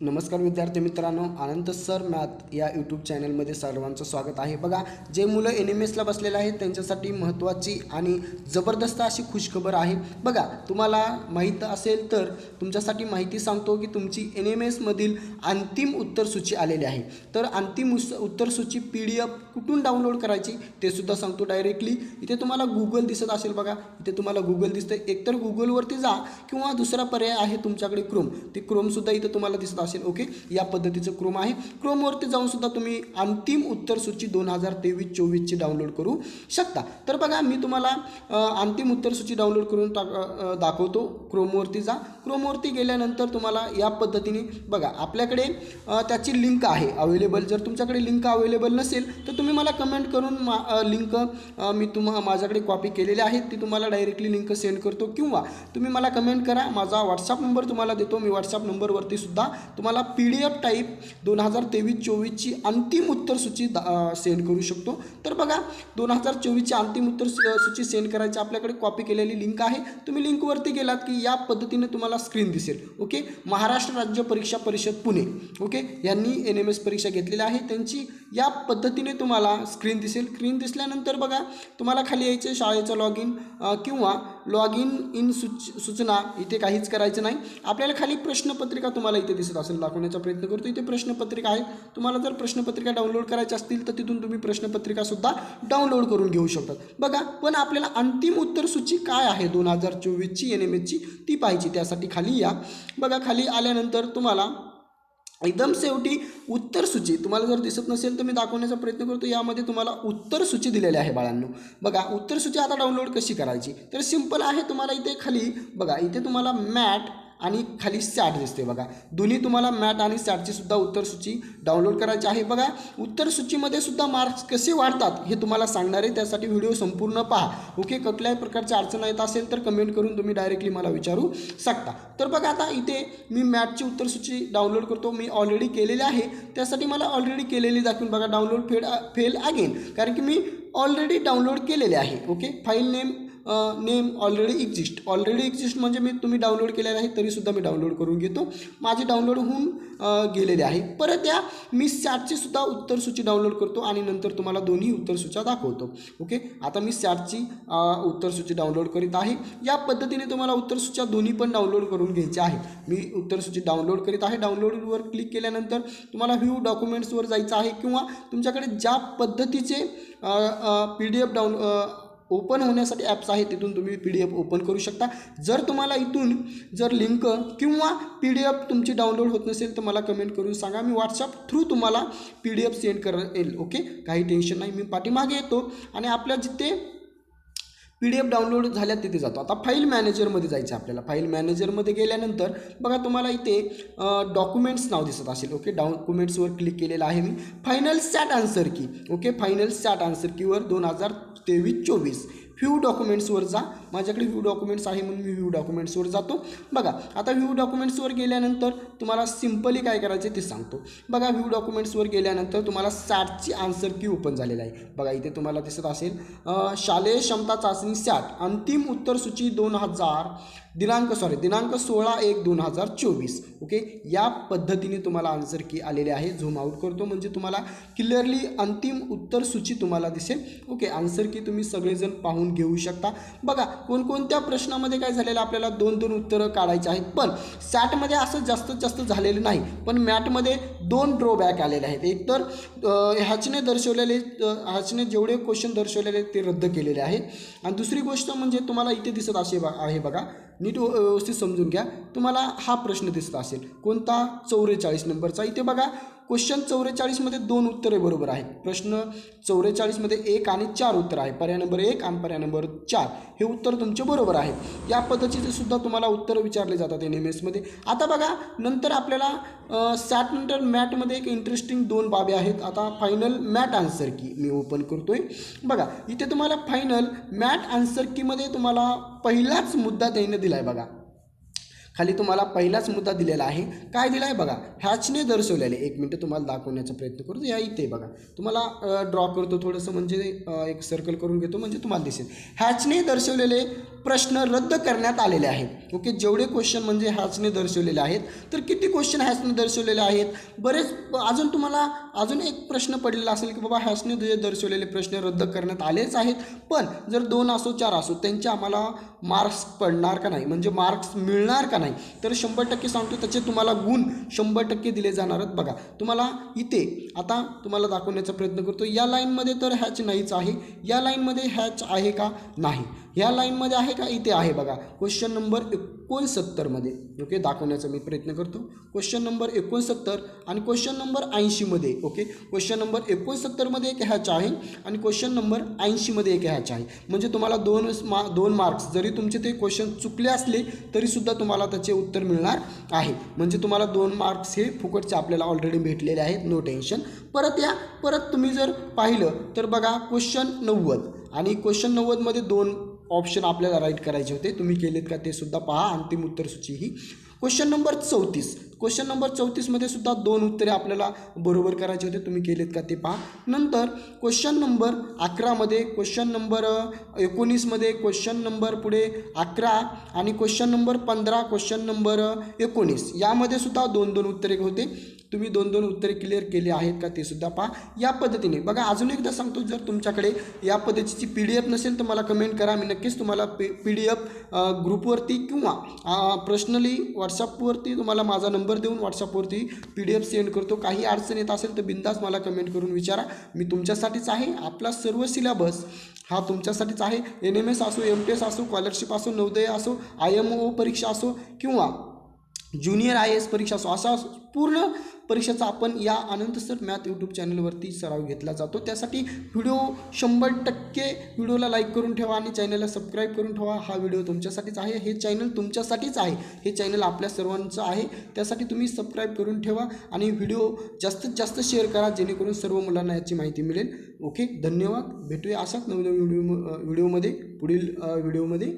नमस्कार विद्यार्थी मित्रांनो आनंद सर मॅथ या यूट्यूब चॅनलमध्ये सर्वांचं स्वागत आहे. बघा जे मुलं एन एम एसला बसलेले आहेत त्यांच्यासाठी महत्त्वाची आणि जबरदस्त अशी खुशखबर आहे. बघा तुम्हाला माहीत असेल तर तुमच्यासाठी माहिती सांगतो की तुमची एन एम एसमधील अंतिम उत्तरसूची आलेली आहे. तर अंतिम उस उत्तरसूची पी डी एफ कुठून डाउनलोड करायची ते सुद्धा सांगतो डायरेक्टली इथे तुम्हाला गुगल दिसत असेल बघा इथे तुम्हाला गुगल दिसतं एकतर गुगलवरती जा किंवा दुसरा पर्याय आहे तुमच्याकडे क्रोम ते क्रोमसुद्धा इथं तुम्हाला दिसत असेल. ओके या पद्धतीचं क्रोम आहे. क्रोमवरती जाऊन सुद्धा तुम्ही अंतिम उत्तरसूची दोन हजार तेवीस चोवीसची डाउनलोड करू शकता. तर बघा मी तुम्हाला अंतिम उत्तरसूची डाउनलोड करून टाक दाखवतो. क्रोमवरती जा. क्रोमवरती गेल्यानंतर तुम्हाला या पद्धतीने बघा आपल्याकडे त्याची लिंक आहे. अवेलेबल जर तुमच्याकडे लिंक अवेलेबल नसेल तर तुम्ही मला कमेंट करून मा लिंक मी तुम्हा माझ्याकडे कॉपी केलेली आहे. ती तुम्हाला डायरेक्टली लिंक सेंड करतो. किंवा तुम्ही मला कमेंट करा. माझा व्हॉट्सअप नंबर तुम्हाला देतो. मी व्हॉट्सअप नंबरवरती सुद्धा तुम्हाला पी डी एफ टाईप दोन हजार तेवीस चोवीसची अंतिम उत्तरसूची दा सेंड करू शकतो. तर बघा दोन हजार चोवीसची अंतिम उत्तर सूची सेंड करायची आपल्याकडे कॉपी केलेली लिंक आहे. तुम्ही लिंकवरती गेलात की या पद्धतीने तुम्हाला स्क्रीन दिसेल. ओके महाराष्ट्र राज्य परीक्षा परिषद पुणे. ओके यांनी एन एम एस परीक्षा घेतलेली आहे. त्यांची या पद्धतीने तुम्हाला स्क्रीन दिसेल. स्क्रीन दिसल्यानंतर बघा तुम्हाला खाली यायचे शाळेचं लॉग इन किंवा लॉग इन इन सूच सूचना इथे काहीच करायचं नाही. आपल्याला खाली प्रश्नपत्रिका तुम्हाला इथे दिसत असेल. दाखवण्याचा प्रयत्न करतो. इथे प्रश्नपत्रिका आहे. तुम्हाला जर प्रश्नपत्रिका डाउनलोड करायची असतील तर तिथून तुम्ही प्रश्नपत्रिकासुद्धा डाउनलोड करून घेऊ शकतात. बघा पण आपल्याला अंतिम उत्तर सूची काय आहे? दोन हजार चोवीसची एन एम एचची ती पाहिजे. त्यासाठी खाली या. बघा खाली आल्यानंतर तुम्हाला एकदम शेवटी उत्तर सूची. तुम्हाला जर दिसत नसेल तर मी दाखवण्याचा प्रयत्न करतो. यामध्ये तुम्हाला उत्तर सूची दिलेली आहे बाळांनो. बघा उत्तर सूची आता डाउनलोड कशी करायची? तर सिंपल आहे तुम्हाला इथे खाली बघा इथे तुम्हाला मॅट आणि खाली सॅट दिसते बघा. दोन्ही तुम्हाला मॅट आणि सॅटची सुद्धा उत्तरसूची डाउनलोड करायची आहे. बघा उत्तरसूचीमध्ये सुद्धा मार्क्स कसे वाढतात हे तुम्हाला सांगणार आहे. त्यासाठी व्हिडिओ संपूर्ण पहा. ओके कुठल्याही प्रकारची अडचण येत असेल तर कमेंट करून तुम्ही डायरेक्टली मला विचारू शकता. तर बघा आता इथे मी मॅटची उत्तरसूची डाउनलोड करतो. मी ऑलरेडी केलेली आहे. त्यासाठी मला ऑलरेडी केलेली दाखवून बघा डाउनलोड फेड फेल अगेन कारण की मी ऑलरेडी डाउनलोड केलेले आहे. Okay file name name already exist already exist म्हणजे मी तुम्ही डाउनलोड केलेलं आहे तरीसुद्धा मी डाउनलोड करून घेतो. माझे डाउनलोड होऊन गेलेले आहे. परत या मी सॅटची सुद्धा उत्तरसूची डाउनलोड करतो आणि नंतर तुम्हाला दोन्ही उत्तरसूच्या दाखवतो. ओके आता मी सॅटची उत्तरसूची डाउनलोड करीत आहे. या पद्धतीने तुम्हाला उत्तरसूच्या दोन्ही पण डाउनलोड करून घ्यायचे आहे. मी उत्तरसूची डाउनलोड करीत आहे. डाउनलोडवर क्लिक केल्यानंतर तुम्हाला व्ह्यू डॉक्युमेंट्सवर जायचं आहे किंवा तुमच्याकडे ज्या पद्धतीचे P D F down open होण्यासाठी ॲप्स आहेत तिथून तुम्ही पी डी एफ ओपन करू शकता. जर तुम्हाला इथून जर लिंक किंवा पी डी एफ तुमची डाउनलोड होत नसेल तर मला कमेंट करून सांगा. मी व्हॉट्सअप थ्रू तुम्हाला पी डी एफ सेंड करेल ओके काही टेन्शन नाही. मी पाठीमागे येतो आणि आपल्या जिथे पी डी एफ डाउनलोड झाल्या तिथे जातो. आता फाईल मॅनेजरमध्ये जायचं आपल्याला. फाईल मॅनेजरमध्ये गेल्यानंतर बघा तुम्हाला इथे डॉक्युमेंट्स नाव दिसत असेल ओके डॉक्युमेंट्सवर क्लिक केलेलं आहे मी. Final set answer key okay final set answer keyword दोन हजार तेवीस चोवीस. व्ह्यू डॉक्युमेंट्सवर जा. माझ्याकडे व्ह्यू डॉक्युमेंट्स आहे म्हणून मी व्ह्यू डॉक्युमेंट्सवर जातो. बघा आता व्ह्यू डॉक्युमेंट्सवर गेल्यानंतर तुम्हाला सिम्पली काय करायचे ते सांगतो. बघा व्ह्यू डॉक्युमेंट्सवर गेल्यानंतर तुम्हाला सॅटची आन्सर की ओपन झालेला आहे. बघा इथे तुम्हाला दिसत असेल शालेय क्षमता चाचणी सॅट अंतिम उत्तरसूची दोन हजार दिनांक सॉरी दिनांक सोळा एक दोन हजार चोवीस. ओके या पद्धतीने तुम्हाला आन्सर की आलेले आहे. झूम आऊट करतो म्हणजे तुम्हाला क्लिअरली अंतिम उत्तर सूची तुम्हाला दिसेल. ओके आन्सर की तुम्ही सगळेजण पाहून घेऊ शकता. बघा कोणकोणत्या प्रश्नामध्ये काय झालेलं आपल्याला दोन दोन उत्तरं काढायची आहेत. पण सॅटमध्ये असं जास्तीत जास्त झालेलं नाही. पण मॅटमध्ये दोन ड्रॉबॅक आलेले आहेत. एक तर ह्याचने दर्शवलेले ह्याचने जेवढे क्वेश्चन दर्शवलेले ते रद्द केलेले आहेत. आणि दुसरी गोष्ट म्हणजे तुम्हाला इथे दिसत असे बा आहे बघा. नीट व्यवस्थित समजून घ्या. तुम्हाला हा प्रश्न दिसत असेल. कोणता? चौवेचाळीस नंबरचा. इथे बघा क्वेश्चन चौवेचाळीसमध्ये दोन उत्तरे बरोबर आहेत. प्रश्न चौवेचाळीसमध्ये एक आणि चार उत्तर आहे. पर्याय नंबर एक आणि पर्याय नंबर चार. हे उत्तर तुमचे बरोबर आहे. या पद्धतीचे सुद्धा तुम्हाला उत्तरं विचारले जातात एन एम एसमध्ये आता बघा नंतर आपल्याला सॅट नंतर मॅटमध्ये एक इंटरेस्टिंग दोन बाबी आहेत. आता फायनल मॅट आन्सर की मी ओपन करतो आहे बघा इथे तुम्हाला फायनल मॅट आन्सर कीमध्ये तुम्हाला पहिलाच मुद्दा त्यांनी दिला आहे बघा. खाली तुम्हाला पहिलाच मुद्दा दिलेला आहे. काय दिला आहे बघा? हॅचने दर्शवलेले एक मिनटं तुम्हाला दाखवण्याचा प्रयत्न करतो. या इथे बघा. तुम्हाला ड्रॉ करतो थोडंसं म्हणजे एक सर्कल करून घेतो म्हणजे तुम्हाला दिसेल. हॅचने दर्शवलेले प्रश्न रद्द करण्यात आलेले आहेत. ओके? जेवढे क्वेश्चन म्हणजे हॅचने दर्शवलेले आहेत. तर किती क्वेश्चन हॅचने दर्शवलेले आहेत? बरेच अजून तुम्हाला अजून एक प्रश्न पडलेला असेल की बाबा हॅचने जे दर्शवलेले प्रश्न रद्द करण्यात आलेच आहेत. पण जर दोन असो चार असो त्यांचे आम्हाला मार्क्स पडणार का नाही? म्हणजे मार्क्स मिळणार का नाही? तर शंभर टक्के सांगतो त्याचे तुम्हाला गुण शंभर टक्के दिले जाणार आहेत. बघा तुम्हाला इथे आता तुम्हाला दाखवण्याचा प्रयत्न करतो या लाईनमध्ये तर हॅच नाहीच आहे. या लाईनमध्ये हॅच आहे का? नाही. ह्या लाईनमध्ये आहे का? इथे आहे बघा. क्वेश्चन नंबर एकोणसत्तरमध्ये ओके दाखवण्याचा मी प्रयत्न करतो. क्वेश्चन नंबर एकोणसत्तर आणि क्वेश्चन नंबर ऐंशीमध्ये ओके क्वेश्चन नंबर एकोणसत्तरमध्ये एक ह्याच आहे आणि क्वेश्चन नंबर ऐंशीमध्ये एक ह्याच आहे. म्हणजे तुम्हाला दोन मा दोन मार्क्स जरी तुमचे ते क्वेश्चन चुकले असले तरीसुद्धा तुम्हाला त्याचे उत्तर मिळणार आहे. म्हणजे तुम्हाला दोन मार्क्स हे फुकटचे आपल्याला ऑलरेडी भेटलेले आहेत. नो टेन्शन परत या परत तुम्ही जर पाहिलं तर बघा क्वेश्चन नव्वद. आणि क्वेश्चन नव्वदमध्ये दोन ऑप्शन आपल्याला राईट करायचे होते. तुम्ही केलेत का ते सुद्धा पहा. अंतिम उत्तर सूची ही. क्वेश्चन नंबर चौतीस. क्वेश्चन नंबर चौतीसमध्ये सुद्धा दोन उत्तरे आपल्याला बरोबर करायचे होते. तुम्ही केलेत का ते पहा. नंतर क्वेश्चन नंबर अकरामध्ये क्वेश्चन नंबर एकोणीसमध्ये क्वेश्चन नंबर पुढे अकरा आणि क्वेश्चन नंबर पंधरा क्वेश्चन नंबर एकोणीस. यामध्ये सुद्धा दोन दोन उत्तरे होते. तुम्ही दोन दोन उत्तरे क्लिअर केली आहेत का ते सुद्धा पहा. या पद्धतीने. बघा अजून एकदा सांगतो जर तुमच्याकडे या पद्धतीची पी डी एफ नसेल तर मला कमेंट करा. मी नक्कीच तुम्हाला पी पी डी एफ ग्रुपवरती किंवा पर्सनली व्हॉट्सअपवरती तुम्हाला माझा नंबर नंबर देऊन व्हॉट्सअपवरती पी डी एफ सेंड करतो. काही अडचण येत असेल तर बिंदास मला कमेंट करून विचारा. मी तुमच्यासाठीच आहे. आपला सर्व सिलेबस हा तुमच्यासाठीच आहे. एन एम एस असो एम टी एस असो स्कॉलरशिप असो नवोदय असो आय एम ओ परीक्षा असो किंवा ज्युनियर आय एस परीक्षा असो असा पूर्ण परीक्षेचा आपण या अनंत सर मॅथ यूट्यूब चॅनलवरती सराव घेतला जातो. त्यासाठी व्हिडिओ शंभर टक्के व्हिडिओला लाईक करून ठेवा आणि चॅनलला सबस्क्राईब करून ठेवा. हा व्हिडिओ तुमच्यासाठीच आहे हे चॅनल तुमच्यासाठीच आहे हे चॅनल आपल्या सर्वांचं आहे. त्यासाठी तुम्ही सबस्क्राईब करून ठेवा आणि व्हिडिओ जास्तीत जास्त शेअर करा जेणेकरून सर्व मुलांना याची माहिती मिळेल. ओके धन्यवाद. भेटूया अशाच नवीन व्हिडिओ व्हिडिओमध्ये पुढील व्हिडिओमध्ये.